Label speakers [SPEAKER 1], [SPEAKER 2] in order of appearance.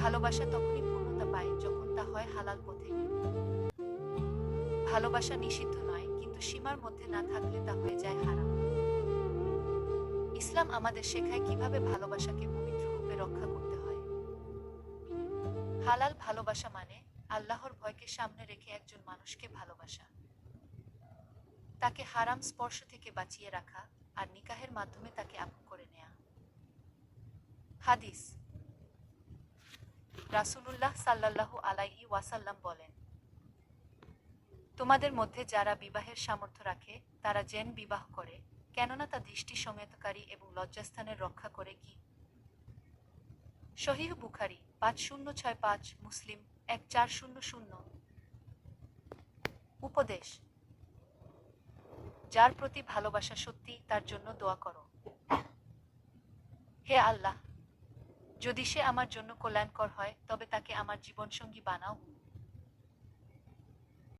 [SPEAKER 1] ভালোবাসা তখনই পূর্ণতা পায় যখন তা হয় হালাল পথে। ভালোবাসা নিষিদ্ধ নয়, কিন্তু সীমার মধ্যে না থাকলে তা হয়ে যায় হারাম। ইসলাম আমাদের শেখায় কীভাবে ভালোবাসাকে পবিত্র রূপে রক্ষা করতে হয়। হালাল ভালোবাসা মানে আল্লাহর ভয়কে সামনে রেখে একজন মানুষকে ভালোবাসা। তাকে হারাম স্পর্শ থেকে বাঁচিয়ে রাখা আর নিকাহের মাধ্যমে তাকে আপন করে নেয়া। হাদিস রাসূলুল্লাহ সাল্লাল্লাহু আলাইহি ওয়াসাল্লাম বলেন, তোমাদের মধ্যে যারা বিবাহের সামর্থ্য রাখে, তারা জেন বিবাহ করে, কেননা তা দৃষ্টি সমেতকারী এবং লজ্জাস্থানের রক্ষা করে কি? শহীহ বুখারি, পাঁচ শূন্য ছয় পাঁচ, মুসলিম, এক চার শূন্য শূন্য। উপদেশ, যার প্রতি ভালোবাসা সত্যি, তার জন্য দোয়া করো। হে আল্লাহ যদি সে আমার জন্য কল্যাণকর হয় তবে তাকে আমার জীবনসঙ্গী বানাও।